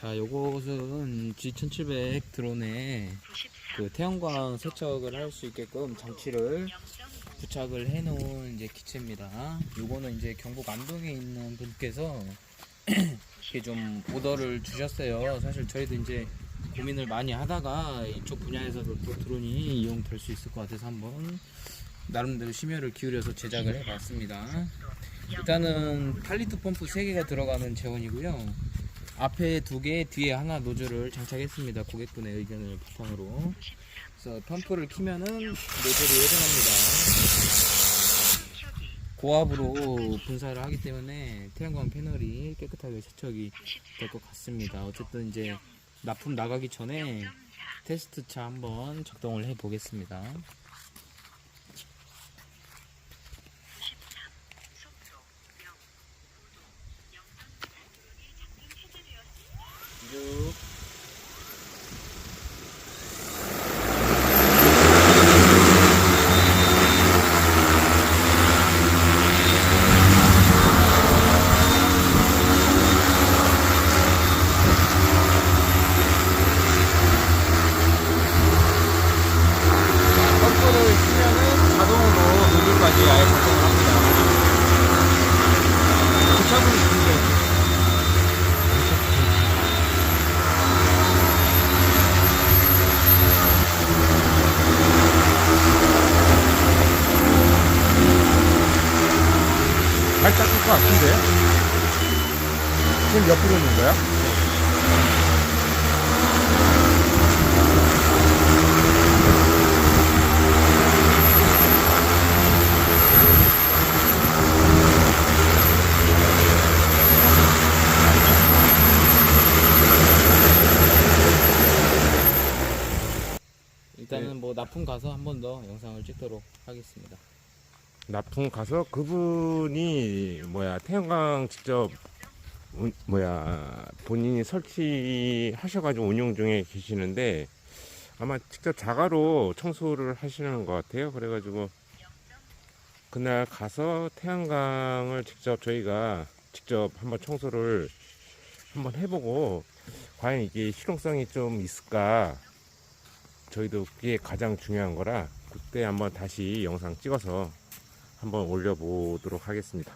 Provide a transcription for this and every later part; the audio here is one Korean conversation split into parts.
자, 요것은 G1700 드론에 그 태양광 세척을 할 수 있게끔 장치를 부착을 해 놓은 이제 기체입니다. 요거는 이제 경북 안동에 있는 분께서 이렇게 좀 오더를 주셨어요. 사실 저희도 이제 고민을 많이 하다가 이쪽 분야에서도 또 드론이 이용될 수 있을 것 같아서 한번 나름대로 심혈을 기울여서 제작을 해 봤습니다. 일단은 8리터 펌프 3개가 들어가는 재원이고요. 앞에 두 개, 뒤에 하나 노즐을 장착했습니다. 고객분의 의견을 바탕으로. 그래서 펌프를 키면은 노즐이 회전합니다. 고압으로 분사를 하기 때문에 태양광 패널이 깨끗하게 세척이 될 것 같습니다. 어쨌든 이제 납품 나가기 전에 테스트 차 한번 작동을 해 보겠습니다. 쭉 펌프를 키면은 자동으로 노즐까지 아예 작동을 합니다. 부착은 있는데 살짝 끌것 같은데? 지금 옆으로 있는 거야? 일단은 뭐 납품 가서 한 번 더 영상을 찍도록 하겠습니다. 납품 가서 그분이 뭐야 태양광 직접 운- 뭐야 본인이 설치하셔가지고 운영 중에 계시는데 아마 직접 자가로 청소를 하시는 것 같아요. 그래가지고 그날 가서 태양광을 직접 저희가 직접 한번 청소를 한번 해보고 과연 이게 실용성이 좀 있을까 저희도 그게 가장 중요한 거라 그때 한번 다시 영상 찍어서 한번 올려보도록 하겠습니다.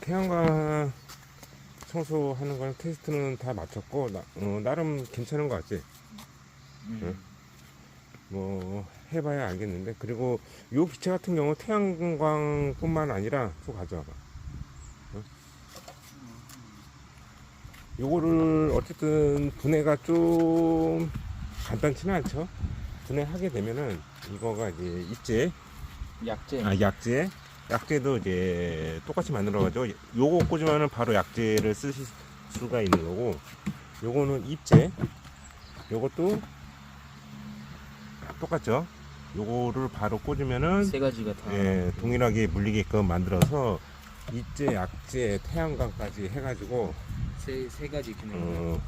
태양광 청소하는 거는 테스트는 다 마쳤고 나, 름 괜찮은 것 같지? 응? 뭐 해봐야 알겠는데 그리고 요 기체 같은 경우 태양광뿐만 아니라 또 가져와봐. 응? 요거를 어쨌든 분해가 좀 간단치는 않죠. 분해하게 되면은 이거가 이제 입재 약재. 아, 약재. 약재도 이제 똑같이 만들어가지고 요거 꽂으면은 바로 약재를 쓰실 수가 있는 거고 요거는 입재. 요것도 똑같죠. 요거를 바로 꽂으면은 세 가지가 다. 예, 동일하게 물리게끔 만들어서 입재, 약재, 태양광까지 해가지고 세, 세 가지 기능. 어,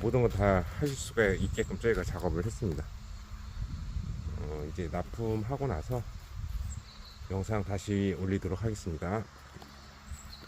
모든 거 다 하실 수가 있게끔 저희가 작업을 했습니다. 어, 이제 납품하고 나서 영상 다시 올리도록 하겠습니다.